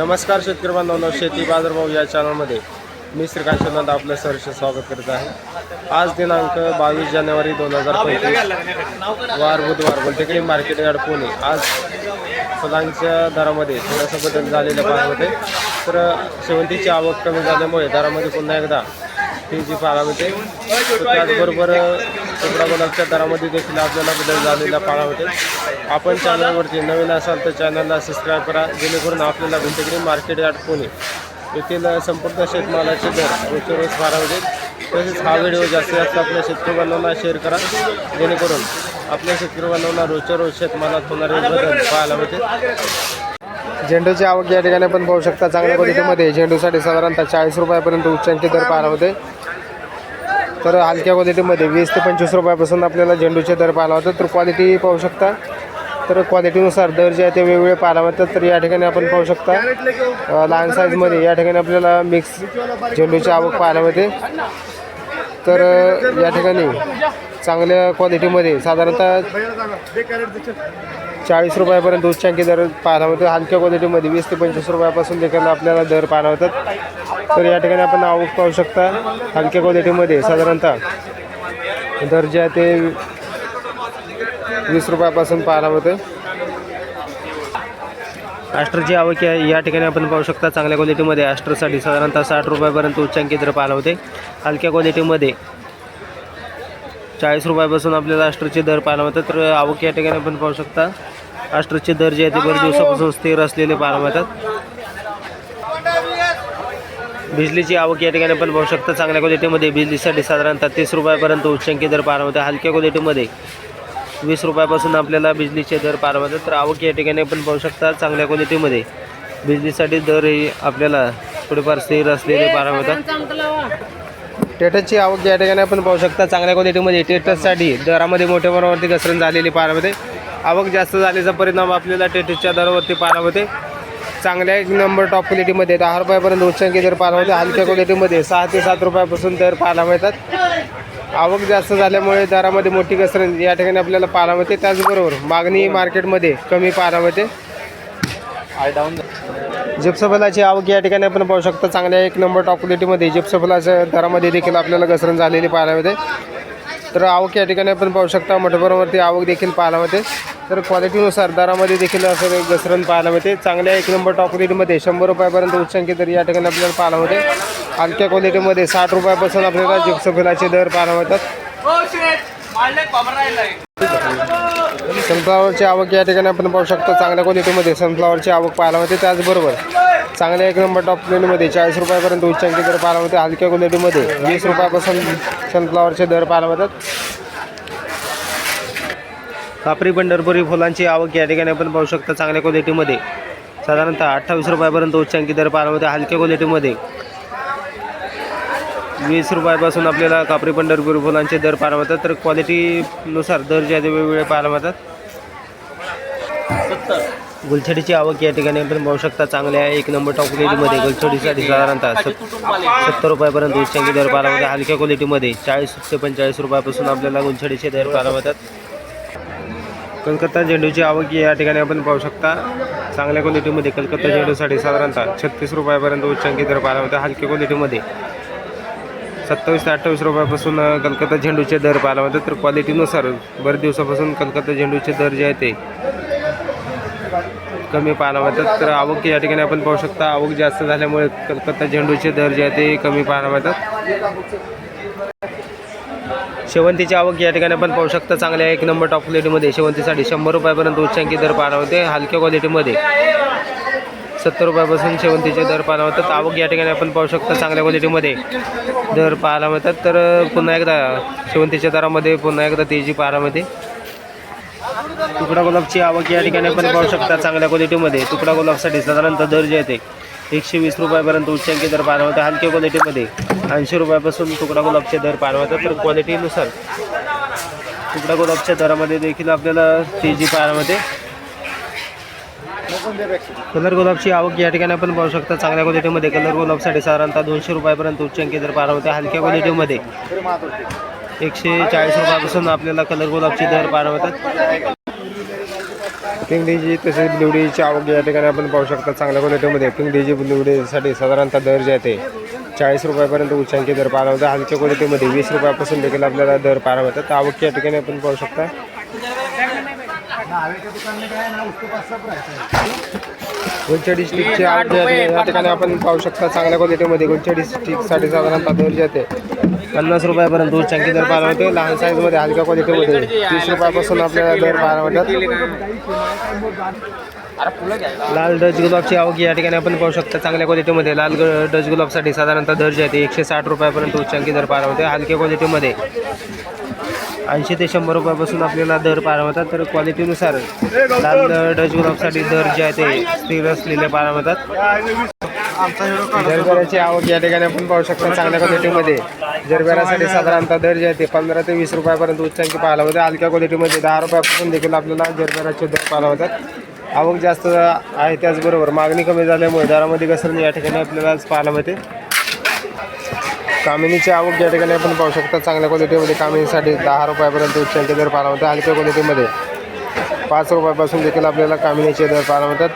नमस्कार शेतकरी बांधवांनो शेती बाजारभाव या चॅनलमध्ये मी श्रीकांत शिवनाथ आपलं सहर्ष स्वागत करत आहे. आज दिनांक बावीस जानेवारी दोन हजार पंचवीस. वार बुधवार गुलटेकडी मार्केट यार्ड पुणे. आज फुलांच्या दरामध्ये थोडासा बदल झालेला पाहायला होते तर शेवंतीची आवक कमी झाल्यामुळे दरामध्ये पुन्हा एकदा तेजी पाहायला मिळते. तर त्याचबरोबर तुकडा गुलाबच्या दरामध्ये देखील आपल्याला बदल झालेला पाहायला होते आपण चॅनलवरती नवीन असाल तर चॅनलला सबस्क्राईब करा जेणेकरून आपल्याला गुंटेगिरी मार्केट यार्ड पुणे येथील संपूर्ण शेतमालाचे दर रोजच्या रोज पाहायला तसेच हा व्हिडिओ जास्तीत जास्त आपल्या शेतकरी बांधवांना शेअर करा जेणेकरून आपल्या शेतकरी बांधवांना रोजच्या रोज शेतमालात होणारे बदल पाहायला होते झेंडूची आवक या ठिकाणी पण पाहू शकता चांगल्या क्वालिटीमध्ये झेंडूसाठी साधारणतः चाळीस रुपयापर्यंत उच्चांकी दर पाहायला होते तर हलक्या क्वालिटीमध्ये वीस ते पंचवीस रुपयापासून आपल्याला झेंडूचे दर पाहायला होतात. तर क्वालिटी पाहू शकता. तर क्वालिटीनुसार दर जे आहे ते वेगवेगळे पाहायला मिळतात. तर या ठिकाणी आपण पाहू शकता लहान साईजमध्ये या ठिकाणी आपल्याला मिक्स झेंडूची आवक पाहायला मिळते. तर या ठिकाणी चांगल्या क्वालिटीमध्ये साधारणतः चाळीस रुपयापर्यंत उच्चांकी दर पाहायला मिळतो. हलक्या क्वालिटीमध्ये वीस ते पंचवीस रुपयापासून देखील आपल्याला दर पाहायला होतात तर या ठिकाणी आपण आवक पाहू शकता हलक्या क्वालिटीमध्ये साधारणतः दर जे आहे ते वीस रुपयापासून पाहायला मिळतं ॲस्ट्रची आवक आहे या ठिकाणी आपण पाहू शकता चांगल्या क्वालिटीमध्ये ॲस्ट्रसाठी साधारणतः साठ रुपयापर्यंत उच्चांकी दर पाहायला होते. हलक्या क्वालिटीमध्ये चाळीस रुपयापासून आपल्याला अष्ट्रचे दर पाहायला मिळतात. तर आवक या ठिकाणी आपण पाहू शकता. अष्ट्रचे दर जे आहे ते बरेच दिवसापासून स्थिर असलेले पाहायला मिळतात. बिजलीची आवक या ठिकाणी आपण पाहू शकता. चांगल्या क्वालिटीमध्ये बिजलीसाठी साधारणतः तीस रुपयापर्यंत उच्चांकी दर पाहायला मिळतात. हलक्या क्वालिटीमध्ये वीस रुपयापासून आपल्याला बिजलीचे दर पाहायला मिळतात तर आवक या ठिकाणी आपण पाहू शकता चांगल्या क्वालिटीमध्ये. बिजलीसाठी दर हे आपल्याला थोडेफार स्थिर असलेले पाहायला मिळतात टेटसची आवक या ठिकाणी आपण पाहू शकता चांगल्या क्वालिटीमध्ये. टेटससाठी दरामध्ये मोठ्या प्रमाणावरती घसरण झालेली पाहायला मिळते आवक जास्त झाल्याचा परिणाम आपल्याला टेटसच्या दरावरती पाहायला मिळते चांगल्या एक नंबर टॉप क्वालिटीमध्ये दहा रुपयापर्यंत उच्चांकी दर पाहायला होते हलक्या क्वालिटीमध्ये सहा ते सात रुपयापासून दर पाहायला मिळतात. आवक जास्त झाल्यामुळे दरामध्ये मोठी घसरण या ठिकाणी आपल्याला पाहायला मिळते. त्याचबरोबर मागणी मार्केटमध्ये कमी पाहायला मिळते. जिप्सफलाची आवक या ठिकाणी आपण पाहू शकता चांगल्या एक नंबर टॉप क्वालिटीमध्ये जिप्सफलाच्या दरामध्ये देखील आपल्याला घसरण झालेली पाहायला मिळते. तर आवक या ठिकाणी आपण पाहू शकता मठभरावरती आवक देखील पाहायला मिळते. तर क्वालिटीनुसार दरामध्ये देखील असं घसरण पाहायला मिळते. चांगल्या एक नंबर टॉप रेटमध्ये शंभर रुपयापर्यंत उच्चांकी दर या ठिकाणी आपल्याला पाहायला मिळते. हलक्या क्वालिटीमध्ये साठ रुपयापासून आपल्याला जिप्सोफिलाचे दर पाहायला मिळतात. सनफ्लावरची आवक या ठिकाणी आपण पाहू शकतो. चांगल्या क्वालिटीमध्ये सनफ्लावरची आवक पाहायला मिळते. त्याचबरोबर चांगल्या एक नंबर टॉप प्लेनमध्ये चाळीस रुपयापर्यंत उच्चांकी दर पाहायला मिळते. हलक्या क्वालिटीमध्ये वीस रुपयापासून सनफ्लॉवरचे दर पाहायला मिळतात. कापरी पंढरपुरी फुलांची आवक या ठिकाणी आपण पाहू शकता चांगल्या क्वालिटीमध्ये साधारणतः अठ्ठावीस रुपयापर्यंत उच्चांकी दर पाहायला मिळते हलक्या क्वालिटीमध्ये वीस रुपयापासून आपल्याला कापरी पंढरपुरी फुलांचे दर पाहायला मिळतात. तर क्वालिटीनुसार दर जे आहे ते वेगवेगळे पाहायला मिळतात. गुलछडीची आवक या ठिकाणी आपण पाहू शकता चांगल्या एक नंबर टॉप क्वालिटीमध्ये गुलछडीसाठी साधारणतः सत् सत्तर रुपयापर्यंत उच्चांकी दर पाहायला मिळतात हलक्या क्वालिटीमध्ये चाळीस ते पंचेचाळीस रुपयापासून आपल्याला गुलछडीचे दर पाहायला मिळतात कलकत्ता झेंडूची आवक या ठिकाणी आपण पाहू शकता. चांगल्या क्वालिटीमध्ये कलकत्ता झेंडूसाठी साधारणतः छत्तीस रुपयापर्यंत उच्चांकी दर पाहायला मिळतात हलक्या क्वालिटीमध्ये सत्तावीस ते अठ्ठावीस रुपयापासून कलकत्ता झेंडूचे दर पाहायला मिळतात तर क्वालिटीनुसार बरेच दिवसापासून कलकत्ता झेंडूचे दर जे आहे ते कमी पाहायला मिळतात तर आवक या ठिकाणी आपण पाहू शकता आवक जास्त झाल्यामुळे कलकत्ता झेंडूचे दर जे आहे ते कमी पाहायला मिळतात शेवंतीची आवक या ठिकाणी आपण पाहू शकता चांगल्या एक नंबर टॉप क्वालिटीमध्ये शेवंतीसाठी शंभर रुपयापर्यंत उच्चांकी दर पाहायला होते हलक्या क्वालिटीमध्ये सत्तर रुपयापासून शेवंतीचे दर पाहायला मिळतात आवक या ठिकाणी आपण पाहू शकता चांगल्या क्वालिटीमध्ये दर पाहायला मिळतात तर पुन्हा एकदा शेवंतीच्या दरामध्ये पुन्हा एकदा तेजी पाहायला मिळते तुकडा गुलाबची आवक या ठिकाणी आपण पाहू शकता चांगल्या क्वालिटीमध्ये तुकडा गुलाबसाठी साधारणतः दर जे आहे एकशे वीस रुपयापर्यंत उच्चांकी दर पाहायला हलक्या क्वालिटीमध्ये ऐंशी रुपयापासून तुकडा गुलाबचे दर पाहायला तर क्वालिटीनुसार तुकडा गुलाबच्या दरामध्ये देखील आपल्याला ती जी मिळते कलर गुलाबची आवक या ठिकाणी आपण पाहू शकता चांगल्या क्वालिटीमध्ये कलर गुलाबसाठी साधारणतः दोनशे रुपयापर्यंत उच्चांकी दर पाहायला होते हलक्या क्वालिटीमध्ये एकशे चाळीस रुपयापासून आपल्याला कलर गुलाबचे दर पारवतात मिळतात पिंगडीची तसेच ब्लुडीची आवक या ठिकाणी आपण पाहू शकता चांगल्या क्वालिटीमध्ये पिंगडीची ब्लुडीसाठी साधारणतः दर जे आहे ते चाळीस रुपयापर्यंत उच्चांकी दर पारवतात हलक्या क्वालिटीमध्ये वीस रुपयापासून देखील आपल्याला दर पारवतात तर आवक या ठिकाणी आपण पाहू शकता. गुलछडी डिस्ट्रिक्टचे आठ या ठिकाणी- या ठिकाणी आपण पाहू शकता चांगल्या क्वालिटीमध्ये गुलछडी स्टिकसाठी साधारणतः दर जाते पन्नास रुपयापर्यंत उच्चांकी दर पाहायला होते. लहान साईजमध्ये हलक्या क्वालिटीमध्ये तीस रुपयापासून आपल्याला दर पाहायला होतात लाल डच गुलाबची आवक या ठिकाणी आपण पाहू शकता चांगल्या क्वालिटीमध्ये लाल ग- डच गुलाबसाठी साधारणतः दर्जा येते आहे ते एकशे साठ रुपयापर्यंत उच्चांकी दर पार होते. हलक्या क्वालिटीमध्ये ऐंशी ते शंभर रुपयापासून आपल्याला दर पाहायला होतात तर क्वालिटीनुसार लाल डच गुलाबसाठी दर जे आहे ते स्थिर असलेले पाहायला होतात जरबेराची आवक या ठिकाणी आपण पाहू शकता चांगल्या क्वालिटीमध्ये. जरबेरासाठी साधारणतः दर जे आहे ते पंधरा ते वीस रुपयापर्यंत उच्चांकी पाहायला होते हलक्या क्वालिटीमध्ये दहा रुपयापासून देखील आपल्याला जरबेराचे दर पाहायला होतात आवक जास्त आहे त्याचबरोबर मागणी कमी झाल्यामुळे दरामध्ये घसरणे या ठिकाणी आपल्याला पाहायला मिळते. कामिनीची आवक या ठिकाणी आपण पाहू शकता चांगल्या क्वालिटीमध्ये कामिनीसाठी दहा रुपयापर्यंत उच्चांचे दर पाहायला होते हलक्या क्वालिटीमध्ये पाच रुपयापासून देखील आपल्याला कामिनीचे दर पाहायला मिळतात.